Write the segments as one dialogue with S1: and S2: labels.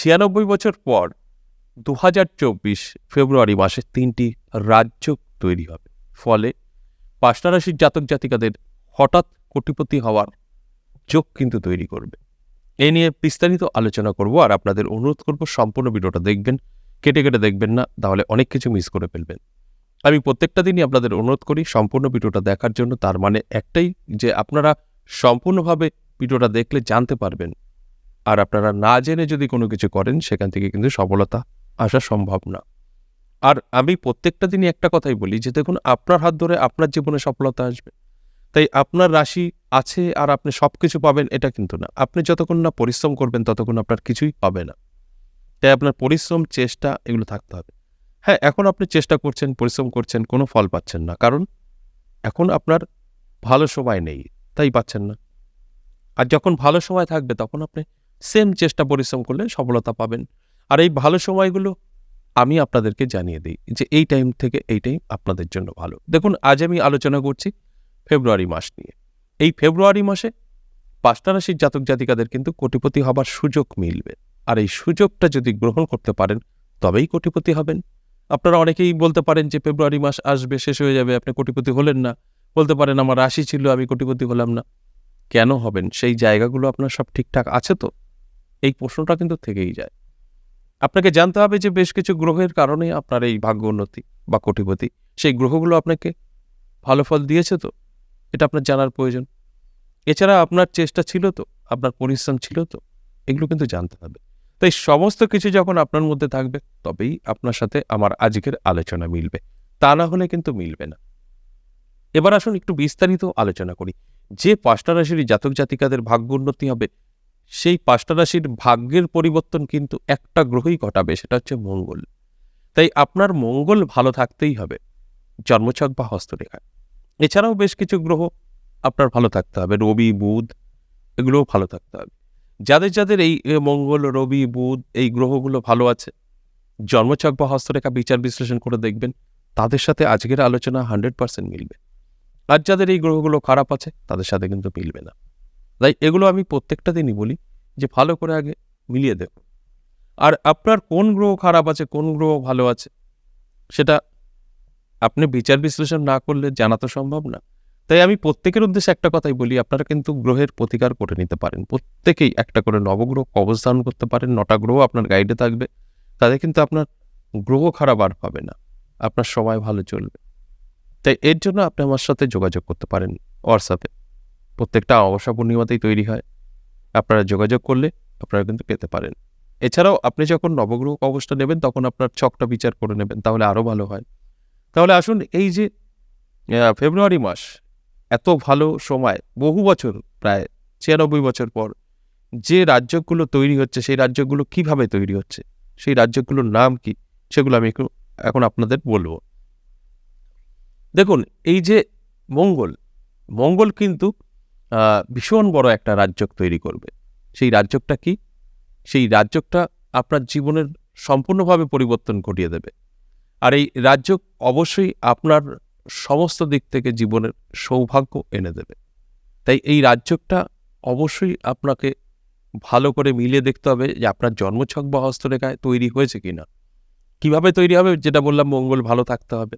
S1: ছিয়ানব্বই বছর পর দু ফেব্রুয়ারি মাসে তিনটি রাজ্য তৈরি হবে। ফলে পাঁচটা রাশির জাতক জাতিকাদের হঠাৎ কোটিপতি হওয়ার যোগ কিন্তু তৈরি করবে। এ নিয়ে বিস্তারিত আলোচনা করব আর আপনাদের অনুরোধ করব সম্পূর্ণ ভিডিওটা দেখবেন, কেটে কেটে দেখবেন না, তাহলে অনেক কিছু মিস করে ফেলবেন। আমি প্রত্যেকটা দিনই আপনাদের অনুরোধ করি সম্পূর্ণ ভিডিওটা দেখার জন্য, তার মানে একটাই যে আপনারা সম্পূর্ণভাবে ভিডিওটা দেখলে জানতে পারবেন আর আপনারা না জেনে যদি কোনো কিছু করেন, সেখান থেকে কিন্তু সফলতা আসা সম্ভব না। আর আমি প্রত্যেকটা দিনই একটা কথাই বলি যে, দেখুন, আপনার হাত ধরে আপনার জীবনে সফলতা আসবে। তাই আপনার রাশি আছে আর আপনি সব কিছু পাবেন, এটা কিন্তু না। আপনি যতক্ষণ না পরিশ্রম করবেন, ততক্ষণ আপনার কিছুই পাবে না। তাই আপনার পরিশ্রম, চেষ্টা, এগুলো থাকতে হবে। হ্যাঁ এখন আপনি চেষ্টা করছেন, পরিশ্রম করছেন, কোনো ফল পাচ্ছেন না। কারণ এখন আপনার ভালো সময় নেই, তাই পাচ্ছেন না। আর যখন ভালো সময় থাকবে, তখন আপনি সেম চেষ্টা পরিশ্রম করলে সফলতা পাবেন। আর এই ভালো সময়গুলো আমি আপনাদেরকে জানিয়ে দিই যে এই টাইম থেকে এই টাইম আপনাদের জন্য ভালো। দেখুন, আজ আমি আলোচনা করছি ফেব্রুয়ারি মাস নিয়ে। এই ফেব্রুয়ারি মাসে পাঁচটা রাশির জাতক জাতিকাদের কিন্তু কোটিপতি হবার সুযোগ মিলবে। আর এই সুযোগটা যদি গ্রহণ করতে পারেন, তবেই কোটিপতি হবেন। আপনারা অনেকেই বলতে পারেন যে ফেব্রুয়ারি মাস আসবে, শেষ হয়ে যাবে, আপনি কোটিপতি হলেন না। বলতে পারেন, আমার রাশি ছিল, আমি কোটিপতি হলাম না। কেন হবেন? সেই জায়গাগুলো আপনার সব ঠিকঠাক আছে তো? এই প্রশ্নটা কিন্তু থেকেই যায়। আপনাকে জানতে হবে যে বেশ কিছু গ্রহের কারণে আপনার এই ভাগ্য উন্নতি বা কোটিপতি। সেই গ্রহগুলো আপনাকে ভালো ফল দিয়েছে তো? এটা আপনার জানার প্রয়োজন। এছাড়া আপনার চেষ্টা ছিল তো? আপনার পরিশ্রম ছিল তো? এগুলো কিন্তু জানতে হবে। তাই সমস্ত কিছু যখন আপনার মধ্যে থাকবে, তবেই আপনার সাথে আমার আজকের আলোচনা মিলবে। তা না হলে কিন্তু মিলবে না। এবার আসুন একটু বিস্তারিত আলোচনা করি। যে পাঁচটা রাশির জাতক জাতিকাদের ভাগ্য উন্নতি হবে সেই পাঁচটা রাশির ভাগ্যের পরিবর্তন কিন্তু একটা গ্রহই ঘটাবে, সেটা হচ্ছে মঙ্গল। তাই আপনার মঙ্গল ভালো থাকতেই হবে, জন্মছক বা হস্তরেখা। এছাড়াও বেশ কিছু গ্রহ আপনার ভালো থাকতে হবে, রবি, বুধ, এগুলোও ভালো থাকতে হবে। যাদের যাদের এই মঙ্গল, রবি, বুধ এই গ্রহগুলো ভালো আছে, জন্মছক বা হস্তরেখা বিচার বিশ্লেষণ করে দেখবেন, তাদের সাথে আজকের আলোচনা হান্ড্রেড পার্সেন্ট মিলবে। আর যাদের এই গ্রহগুলো খারাপ আছে, তাদের সাথে কিন্তু মিলবে না। তাই এগুলো আমি প্রত্যেকটা দিনই বলি যে ভালো করে আগে মিলিয়ে দেখুন আর আপনার কোন গ্রহ খারাপ আছে, কোন গ্রহ ভালো আছে, সেটা আপনি বিচার বিশ্লেষণ না করলে জানা তো সম্ভব না। তাই আমি প্রত্যেকের উদ্দেশ্যে একটা কথাই বলি, আপনারা কিন্তু গ্রহের প্রতিকার করে নিতে পারেন। প্রত্যেকেই একটা করে নবগ্রহ অবস্থান করতে পারেন, নটা গ্রহ আপনার গাইডে থাকবে। তাতে কিন্তু আপনার গ্রহ খারাপ আর পাবে না, আপনার সময় ভালো চলবে। তাই এর জন্য আপনি আমার সাথে যোগাযোগ করতে পারেন হোয়াটসঅ্যাপে প্রত্যেকটা অমাবস্যা পূর্ণিমাতেই তৈরি হয়। আপনারা যোগাযোগ করলে আপনারা কিন্তু পেতে পারেন। এছাড়াও আপনি যখন নবগ্রহ অবস্থা নেবেন, তখন আপনার ছকটা বিচার করে নেবেন, তাহলে আরও ভালো হয়। তাহলে আসুন এই যে ফেব্রুয়ারি মাস, এত ভালো সময়, বহু বছর প্রায়, ছিয়ানব্বই বছর পর যে রাজ্যগুলো তৈরি হচ্ছে, সেই রাজ্যগুলো কীভাবে তৈরি হচ্ছে, সেই রাজ্যগুলোর নাম কি, সেগুলো আমি এখন আপনাদের বলব। দেখুন, এই যে মঙ্গল মঙ্গল কিন্তু ভীষণ বড় একটা রাজ্য তৈরি করবে। সেই রাজ্যটা কি? সেই রাজ্যকটা আপনার জীবনের সম্পূর্ণভাবে পরিবর্তন ঘটিয়ে দেবে। আর এই রাজ্য অবশ্যই আপনার সমস্ত দিক থেকে জীবনের সৌভাগ্য এনে দেবে। তাই এই রাজ্যকটা অবশ্যই আপনাকে ভালো করে মিলিয়ে দেখতে হবে যে আপনার জন্মছক বা হস্তরেখায় তৈরি হয়েছে কিনা। কীভাবে তৈরি হবে যেটা বললাম, মঙ্গল ভালো থাকতে হবে।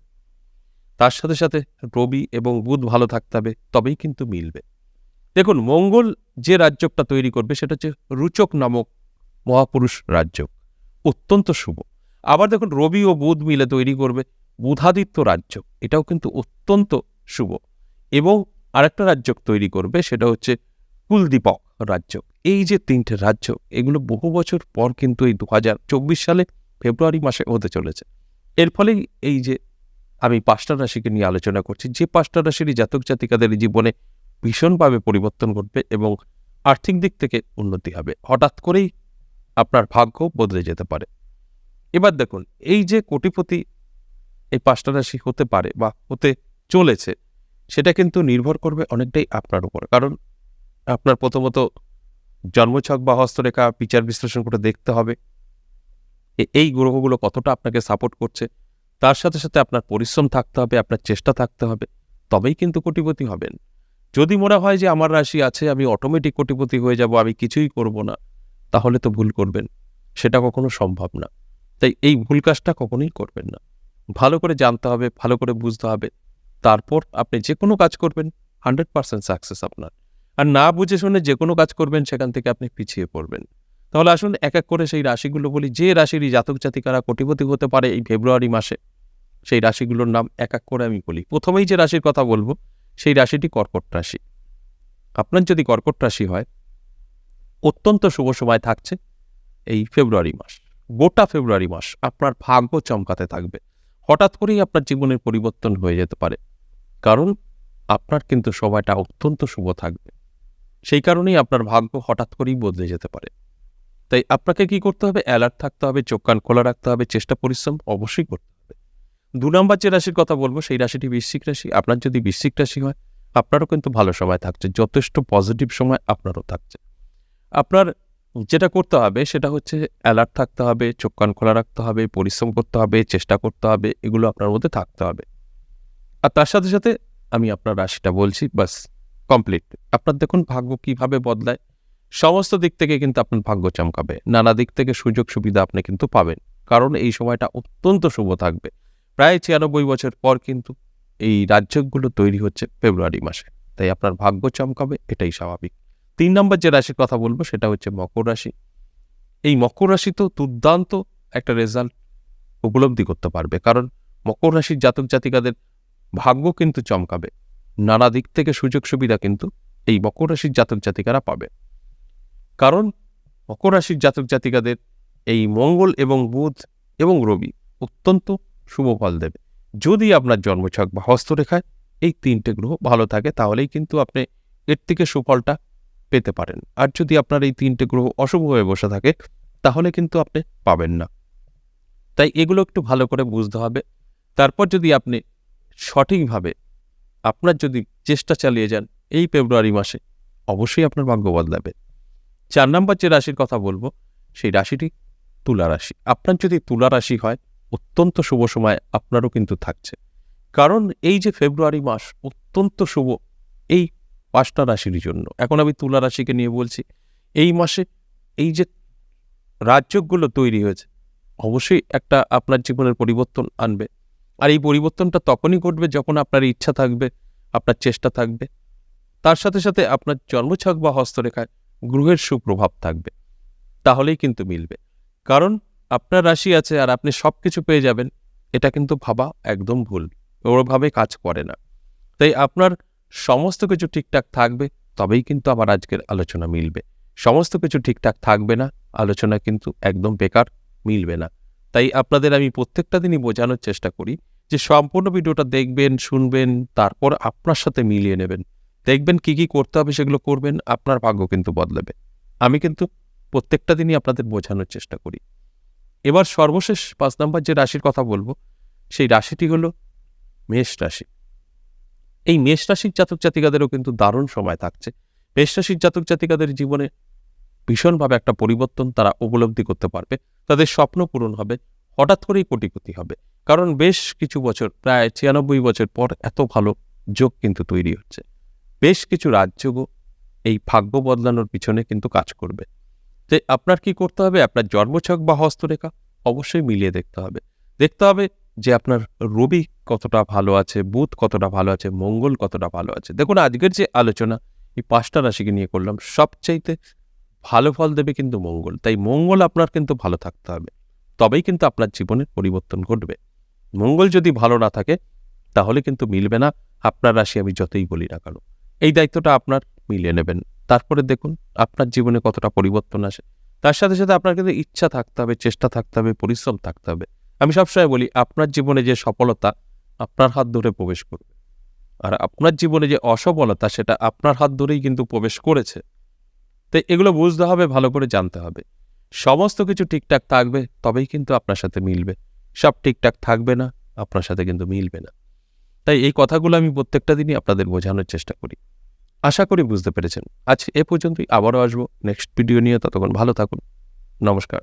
S1: তার সাথে সাথে রবি এবং বুধ ভালো থাকতে হবে, তবেই কিন্তু মিলবে। দেখুন, মঙ্গল যে রাজ্যটা তৈরি করবে সেটা হচ্ছে রুচক নামক মহাপুরুষ রাজ্য অত্যন্ত শুভ। আবার দেখুন, রবি ও বুধ মিলে তৈরি করবে বুধাদিত্য রাজ্য এটাও কিন্তু অত্যন্ত শুভ। এবং আরেকটা রাজ্য তৈরি করবে, সেটা হচ্ছে কুলদীপক রাজ্য এই যে তিনটে রাজ্য এগুলো বহু বছর পর কিন্তু এই দু হাজার চব্বিশ সালে ফেব্রুয়ারি মাসে হতে চলেছে। এর ফলেই এই যে আমি পাঁচটা রাশিকে নিয়ে আলোচনা করছি, যে পাঁচটা রাশিরই জাতক জাতিকাদের জীবনে ভীষণভাবে পরিবর্তন ঘটবে এবং আর্থিক দিক থেকে উন্নতি হবে। হঠাৎ করেই আপনার ভাগ্য বদলে যেতে পারে। এবার দেখুন, এই যে কোটিপতি এই পাঁচটা রাশি হতে পারে বা হতে চলেছে, সেটা কিন্তু নির্ভর করবে অনেকটাই আপনার উপর। কারণ আপনার প্রথমত জন্মছক বা হস্তরেখা, বিচার বিশ্লেষণ করে দেখতে হবে এই গ্রহগুলো কতটা আপনাকে সাপোর্ট করছে। তার সাথে সাথে আপনার পরিশ্রম থাকতে হবে, আপনার চেষ্টা থাকতে হবে, তবেই কিন্তু কোটিপতি হবেন। যদি মনে হয় যে আমার রাশি আছে, আমি অটোমেটিক কোটিপতি হয়ে যাব, আমি কিছুই করব না, তাহলে তো ভুল করবেন। সেটা কখনো সম্ভব না। তাই এই ভুল কাজটা কখনোই করবেন না। ভালো করে জানতে হবে, ভালো করে বুঝতে হবে। তারপর আপনি যে কোনো কাজ করবেন হান্ড্রেড পার্সেন্ট সাকসেস আপনার। আর না বুঝে শুনে যে কোনো কাজ করবেন, সেখান থেকে আপনি পিছিয়ে পড়বেন। তাহলে আসুন এক এক করে সেই রাশিগুলো বলি। যে রাশিরই জাতক জাতিকারা কোটিপতি হতে পারে এই ফেব্রুয়ারি মাসে, সেই রাশিগুলোর নাম এক এক করে আমি বলি। প্রথমেই যে রাশির কথা বলব রাশিটি কর্কট রাশি। আপনার যদি কর্কট রাশি হয়, অত্যন্ত শুভ সময় থাকছে এই ফেব্রুয়ারি মাস, গোটা ফেব্রুয়ারি মাস আপনার ভাগ্য চমকাতে থাকবে। হঠাৎ করেই আপনার জীবনের পরিবর্তন হয়ে যেতে পারে। কারণ আপনার কিন্তু সময়টা অত্যন্ত শুভ থাকবে। সেই কারণেই আপনার ভাগ্য হঠাৎ করেই বদলে যেতে পারে। তাই আপনাকে কি করতে হবে? অ্যালার্ট থাকতে হবে, চোখ কান খোলা রাখতে হবে, চেষ্টা পরিশ্রম অবশ্যই করতে হবে। দু নম্বর যে রাশির কথা বলব, সেই রাশিটি বৃশ্চিক রাশি। আপনার যদি বৃশ্চিক রাশি হয়, আপনারও কিন্তু ভালো সময় থাকছে, যথেষ্ট পজিটিভ সময় আপনারও থাকছে। আপনার যেটা করতে হবে, সেটা হচ্ছে অ্যালার্ট থাকতে হবে, চোখ কান খোলা রাখতে হবে, পরিশ্রম করতে হবে, চেষ্টা করতে হবে, এগুলো আপনার মধ্যে থাকতে হবে। আর তার সাথে সাথে আমি আপনার রাশিটা বলছি বাস কমপ্লিট আপনার দেখুন, ভাগ্য কীভাবে বদলায়, সমস্ত দিক থেকে কিন্তু আপনার ভাগ্য চমকাবে। নানা দিক থেকে সুযোগ সুবিধা আপনি কিন্তু পাবেন। কারণ এই সময়টা অত্যন্ত শুভ থাকবে। প্রায় ছিয়ানব্বই বছর পর কিন্তু এই রাজ্যগুলো তৈরি হচ্ছে ফেব্রুয়ারি মাসে। তাই আপনার ভাগ্য চমকাবে, এটাই স্বাভাবিক। তিন নম্বর যে রাশির কথা বলব, সেটা হচ্ছে মকর রাশি। এই মকর রাশি তো দুর্দান্ত একটা রেজাল্ট উপলব্ধি করতে পারবে। কারণ মকর রাশির জাতক জাতিকাদের ভাগ্য কিন্তু চমকাবে। নানা দিক থেকে সুযোগ সুবিধা কিন্তু এই মকর রাশির জাতক জাতিকারা পাবে। কারণ মকর রাশির জাতক জাতিকাদের এই মঙ্গল এবং বুধ এবং রবি অত্যন্ত শুভ ফল দেবে। যদি আপনার জন্মছক বা হস্তরেখায় এই তিনটে গ্রহ ভালো থাকে, তাহলেই কিন্তু আপনি এর থেকে সুফলটা পেতে পারেন। আর যদি আপনার এই তিনটে গ্রহ অশুভ হয়ে বসে থাকে, তাহলে কিন্তু আপনি পাবেন না। তাই এগুলো একটু ভালো করে বুঝতে হবে। তারপর যদি আপনি সঠিকভাবে আপনার যদি চেষ্টা চালিয়ে যান এই ফেব্রুয়ারি মাসে, অবশ্যই আপনার ভাগ্য বদলাবে। চার নম্বর যে রাশির কথা বলব, সেই রাশিটি তুলা রাশি। আপনার যদি তুলা রাশি হয় অত্যন্ত শুভ সময় আপনারও কিন্তু থাকছে। কারণ এই যে ফেব্রুয়ারি মাস অত্যন্ত শুভ এই পাঁচটা রাশির জন্য। এখন আমি তুলা রাশিকে নিয়ে বলছি, এই মাসে এই যে রাজ্যগুলো তৈরি হয়েছে, অবশ্যই একটা আপনার জীবনের পরিবর্তন আনবে। আর এই পরিবর্তনটা তখনই ঘটবে যখন আপনার ইচ্ছা থাকবে, আপনার চেষ্টা থাকবে। তার সাথে সাথে আপনার জন্মছক বা হস্তরেখায় গ্রহের সুপ্রভাব থাকবে। তাহলেই কিন্তু মিলবে। কারণ আপনার রাশি আছে আর আপনি সব কিছু পেয়ে যাবেন, এটা কিন্তু ভাবা একদম ভুল। ওরভাবে কাজ করে না। তাই আপনার সমস্ত কিছু ঠিকঠাক থাকবে, তবেই কিন্তু আমার আজকের আলোচনা মিলবে। সমস্ত কিছু ঠিকঠাক থাকবে না, আলোচনা কিন্তু একদম বেকার, মিলবে না। তাই আপনাদের আমি প্রত্যেকটা দিনই বোঝানোর চেষ্টা করি যে সম্পূর্ণ ভিডিওটা দেখবেন, শুনবেন, তারপর আপনার সাথে মিলিয়ে নেবেন। দেখবেন কি কি করতে হবে সেগুলো করবেন, আপনার ভাগ্য কিন্তু বদলাবে। আমি কিন্তু প্রত্যেকটা দিনই আপনাদের বোঝানোর চেষ্টা করি। এবার সর্বশেষ পাঁচ নম্বর যে রাশির কথা বলব, সেই রাশিটি হলো মেষ রাশি। এই মেষ রাশির জাতক জাতিকাদেরও কিন্তু দারুণ সময় থাকছে। মেষ রাশির জাতক জাতিকাদের জীবনে ভীষণভাবে একটা পরিবর্তন তারা উপলব্ধি করতে পারবে। তাদের স্বপ্ন পূরণ হবে, হঠাৎ করেই কোটিপতি হবে। কারণ বেশ কিছু বছর, প্রায় ছিয়ানব্বই বছর পর এত ভালো যোগ কিন্তু তৈরি হচ্ছে। বেশ কিছু রাজযোগও এই ভাগ্য বদলানোর পিছনে কিন্তু কাজ করবে। যে আপনার কি করতে হবে? আপনার জন্মছক বা হস্তরেখা অবশ্যই মিলিয়ে দেখতে হবে। দেখতে হবে যে আপনার রবি কতটা ভালো আছে, বুধ কতটা ভালো আছে, মঙ্গল কতটা ভালো আছে। দেখুন, আজকের যে আলোচনা, এই পাঁচটা রাশিকে নিয়ে করলাম, সবচাইতে ভালো ফল দেবে কিন্তু মঙ্গল। তাই মঙ্গল আপনার কিন্তু ভালো থাকতে হবে। তবেই কিন্তু আপনার জীবনের পরিবর্তন ঘটবে। মঙ্গল যদি ভালো না থাকে, তাহলে কিন্তু মিলবে না। আপনার রাশি আমি যতই বলি না কেন, এই দায়িত্বটা আপনার মিলিয়ে নেবেন। তারপরে দেখুন আপনার জীবনে কতটা পরিবর্তন আসে। তার সাথে সাথে আপনার কিন্তু ইচ্ছা থাকতে হবে, চেষ্টা থাকতে হবে, পরিশ্রম থাকতে হবে। আমি সবসময় বলি, আপনার জীবনে যে সফলতা, আপনার হাত ধরে প্রবেশ করবে। আর আপনার জীবনে যে অসফলতা, সেটা আপনার হাত ধরেই কিন্তু প্রবেশ করেছে। তাই এগুলো বুঝতে হবে, ভালো করে জানতে হবে। সমস্ত কিছু ঠিকঠাক থাকবে, তবেই কিন্তু আপনার সাথে মিলবে। সব ঠিকঠাক থাকবে না, আপনার সাথে কিন্তু মিলবে না। তাই এই কথাগুলো আমি প্রত্যেকটা দিনই আপনাদের বোঝানোর চেষ্টা করি। আশা করি বুঝতে পেরেছেন। আজ এ পর্যন্তই আবারও আসব নেক্সট ভিডিও নিয়ে, ততক্ষণ ভালো থাকুন। নমস্কার।